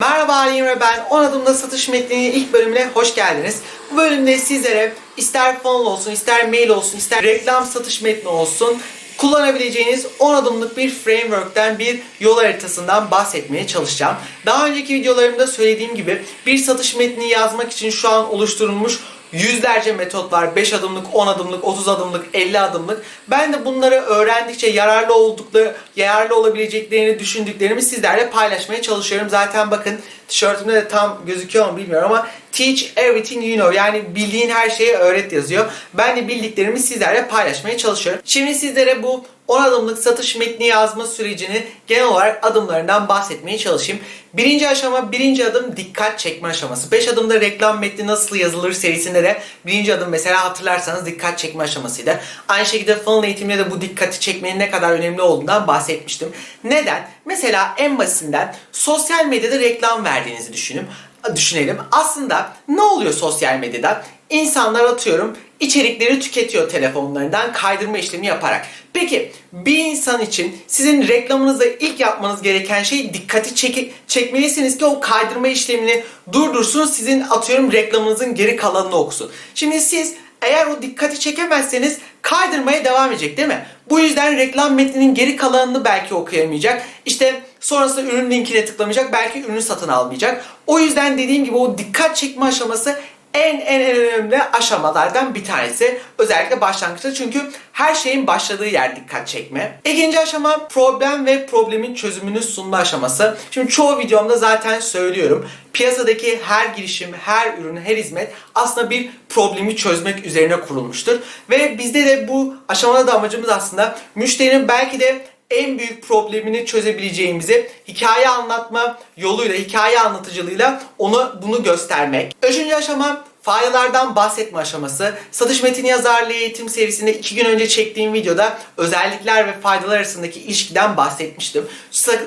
Merhaba Alim ve ben 10 adımda satış metninin ilk bölümüne hoş geldiniz. Bu bölümde sizlere ister funnel olsun, ister mail olsun, ister reklam satış metni olsun kullanabileceğiniz 10 adımlık bir framework'ten bir yol haritasından bahsetmeye çalışacağım. Daha önceki videolarımda söylediğim gibi bir satış metni yazmak için şu an oluşturulmuş yüzlerce metot var. 5 adımlık, 10 adımlık, 30 adımlık, 50 adımlık. Ben de bunları öğrendikçe yararlı oldukları, yararlı olabileceklerini düşündüklerimi sizlerle paylaşmaya çalışıyorum. Zaten bakın tişörtümde de tam gözüküyor mu bilmiyorum ama Teach everything you know yani bildiğin her şeyi öğret yazıyor. Ben de bildiklerimi sizlerle paylaşmaya çalışıyorum. Şimdi sizlere bu 10 adımlık satış metni yazma sürecini genel olarak adımlarından bahsetmeye çalışayım. Birinci aşama, birinci adım dikkat çekme aşaması. 5 adımda reklam metni nasıl yazılır serisinde de birinci adım mesela hatırlarsanız dikkat çekme aşamasıydı. Aynı şekilde funnel eğitiminde de bu dikkati çekmenin ne kadar önemli olduğundan bahsetmiştim. Neden? Mesela en basitinden sosyal medyada reklam verdiğinizi düşünün düşünelim. Aslında ne oluyor sosyal medyada? İnsanlar atıyorum içerikleri tüketiyor telefonlarından kaydırma işlemi yaparak. Peki bir insan için sizin reklamınızda ilk yapmanız gereken şey dikkati çeki, çekmelisiniz ki o kaydırma işlemini durdursun sizin atıyorum reklamınızın geri kalanını okusun. Şimdi siz eğer o dikkati çekemezseniz kaydırmaya devam edecek değil mi? Bu yüzden reklam metninin geri kalanını belki okuyamayacak. İşte sonrasında ürün linkine tıklamayacak. Belki ürünü satın almayacak. O yüzden dediğim gibi o dikkat çekme aşaması en en en önemli aşamalardan bir tanesi. Özellikle başlangıçta çünkü her şeyin başladığı yer dikkat çekme. İkinci aşama problem ve problemin çözümünü sunma aşaması. Şimdi çoğu videomda zaten söylüyorum. Piyasadaki her girişim, her ürün, her hizmet aslında bir problemi çözmek üzerine kurulmuştur. Ve bizde de bu aşamada da amacımız aslında müşterinin belki de en büyük problemini çözebileceğimizi hikaye anlatma yoluyla, hikaye anlatıcılığıyla onu bunu göstermek. Üçüncü aşama faydalardan bahsetme aşaması. Satış metin yazarlığı eğitim serisinde iki gün önce çektiğim videoda özellikler ve faydalar arasındaki ilişkiden bahsetmiştim.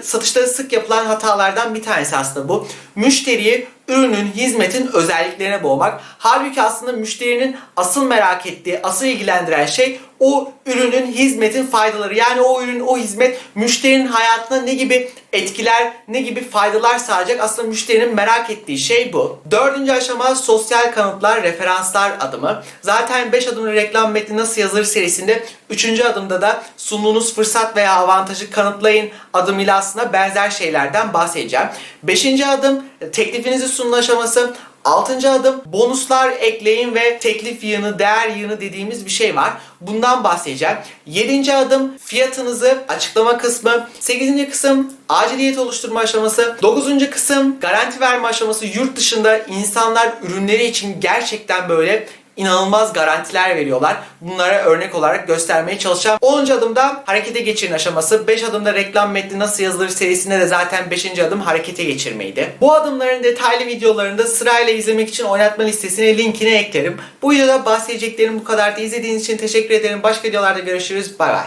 Satışta sık yapılan hatalardan bir tanesi aslında bu. Müşteriyi ürünün, hizmetin özelliklerine boğmak. Halbuki aslında müşterinin asıl merak ettiği, asıl ilgilendiren şey o ürünün, hizmetin faydaları. Yani o ürün, o hizmet müşterinin hayatına ne gibi etkiler, ne gibi faydalar sağlayacak? Aslında müşterinin merak ettiği şey bu. Dördüncü aşama sosyal kanıtlar, referanslar adımı. Zaten 5 adımlı reklam metni nasıl yazılır serisinde 3. adımda da sunduğunuz fırsat veya avantajı kanıtlayın adımıyla aslında benzer şeylerden bahsedeceğim. 5. adım teklifinizi sunma aşaması. Altıncı adım bonuslar ekleyin ve teklif yığını, değer yığını dediğimiz bir şey var. Bundan bahsedeceğim. Yedinci adım fiyatınızı açıklama kısmı. Sekizinci kısım aciliyet oluşturma aşaması. Dokuzuncu kısım garanti verme aşaması. Yurt dışında insanlar ürünleri için gerçekten böyle inanılmaz garantiler veriyorlar. Bunlara örnek olarak göstermeye çalışacağım. 10. adımda harekete geçirin aşaması. 5 adımda reklam metni nasıl yazılır serisinde de zaten 5. adım harekete geçirmeydi. Bu adımların detaylı videolarını da sırayla izlemek için oynatma listesine linkini eklerim. Bu videoda bahsedeceklerim bu kadar. İzlediğiniz için teşekkür ederim. Başka videolarda görüşürüz. Bay bay.